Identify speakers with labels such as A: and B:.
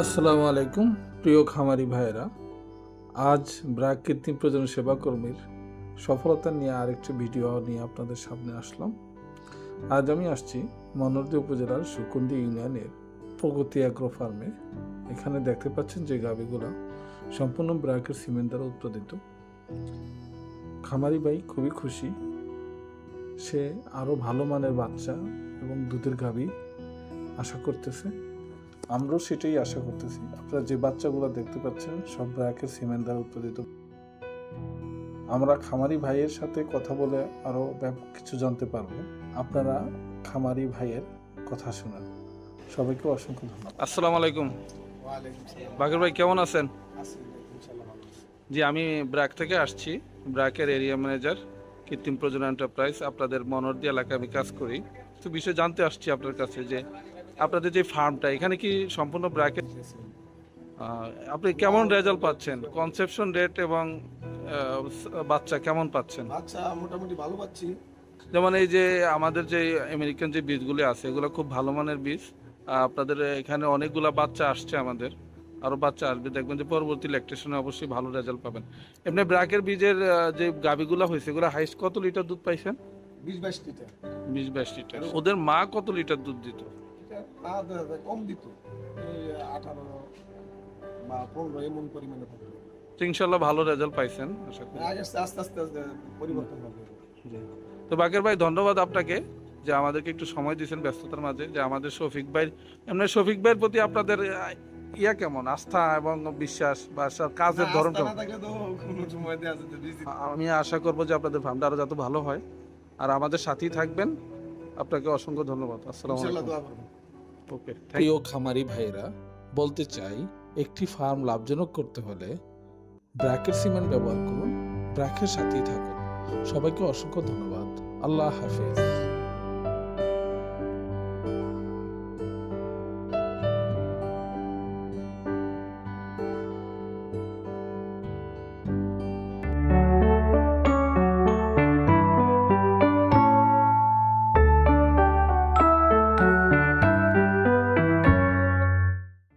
A: আসসালামু আলাইকুম, প্রিয় খামারি ভাইয়েরা। আজ ব্র্যাক কৃত্রিম প্রজনন সেবা কর্মীর সফলতা নিয়ে আরেকটি ভিডিও নিয়ে আপনাদের সামনে আসলাম। আজ আমি আসছি মনোরদী উপজেলার সুকুন্দি ইউনিয়নের প্রগতি অ্যাগ্রো ফার্মে। এখানে দেখতে পাচ্ছেন যে গাভিগুলো সম্পূর্ণ ব্র্যাকের সিমেন্ট দ্বারা উৎপাদিত। খামারি ভাই খুবই খুশি। সে আরও ভালো মানের বাচ্চা এবং দুধের গাভী আশা করতেছে। আমরাও সেটাই আশা করতেছি। আপনারা যে বাচ্চাগুলো দেখতে পাচ্ছেন সব ব্র্যাকের সিমেন্ট দ্বারা উৎপাদিত। আমরা খামারি ভাইয়ের সাথে কথা বলে আরও ব্যাপক কিছু জানতে পারব। আপনারা খামারি ভাইয়ের কথা শুনেন। সবাইকে অসংখ্য ধন্যবাদ। আসসালামু আলাইকুম। বাকের ভাই কেমন আছেন?
B: আসসালামু ইনশাআল্লাহ ভালো আছি।
A: জি আমি ব্র্যাক থেকে আসছি। ব্র্যাকের এরিয়া ম্যানেজার কৃত্রিম প্রজনন এন্টারপ্রাইজ। আপনাদের মনোরদি এলাকায় আমি কাজ করি। তো বিষয় জানতে আসছি আপনার কাছে যে আপনাদের যে ফার্মটা এখানে কি সম্পূর্ণ ব্র্যাকের আহ, আপনি কেমন রেজাল্ট পাচ্ছেন? কনসেপশন রেট এবং বাচ্চা কেমন পাচ্ছেন?
B: আচ্ছা মোটামুটি ভালো পাচ্ছি।
A: যেমন এই যে আমাদের যে আমেরিকান যে বীজগুলি আছে এগুলো খুব ভালো মানের বীজ। আপনাদের এখানে অনেকগুলা বাচ্চা আসছে আমাদের। আরও বাচ্চা আসবে। দেখবেন যে পরবর্তী ল্যাকটেশনে অবশ্যই ভালো রেজাল্ট পাবেন। এমনি ব্র্যাকের বীজের যে গাভিগুলো হয়েছে এগুলো হাইস্ট কত লিটার দুধ পাইছেন?
B: বিশ বাইশ লিটার
A: বিশ বাইশ লিটার ওদের মা কত লিটার দুধ দিত?
B: এটা আধ হাজার কম দিত। এই আঠারো বা পনেরো এমন পরিমাণে থাকতো
A: তো ইনশাল্লাহ ভালো রেজাল্ট পাইছেন আশা করি।
B: আস্তে আস্তে আস্তে আস্তে পরিবর্তন হবে।
A: তো বাকের ভাই ধন্যবাদ আপনাকে যে আমাদেরকে একটু সময় দিয়েছেন ব্যস্ততার মাঝে যে আমাদের শফিক ভাই এমনি শফিক ভাইয়ের প্রতি আপনাদের ইয়া কেমন? আস্থা এবং বিশ্বাস বা কাজের ধরন কেমন? আমি আশা করব যে আপনাদের ফার্মটা আরও যত ভালো হয়। আর আমাদের সাথেই থাকবেন। আপনাকে অসংখ্য ধন্যবাদ। আসসালামু আলাইকুম। ওকে প্রিয় খামারি ভাইরা বলতে চাই একটি ফার্ম লাভজনক করতে হলে ব্র্যাকের সিমেন্ট ব্যবহার করুন ব্র্যাকের সাথেই থাকুন। সবাইকে অসংখ্য ধন্যবাদ। আল্লাহ হাফিজ।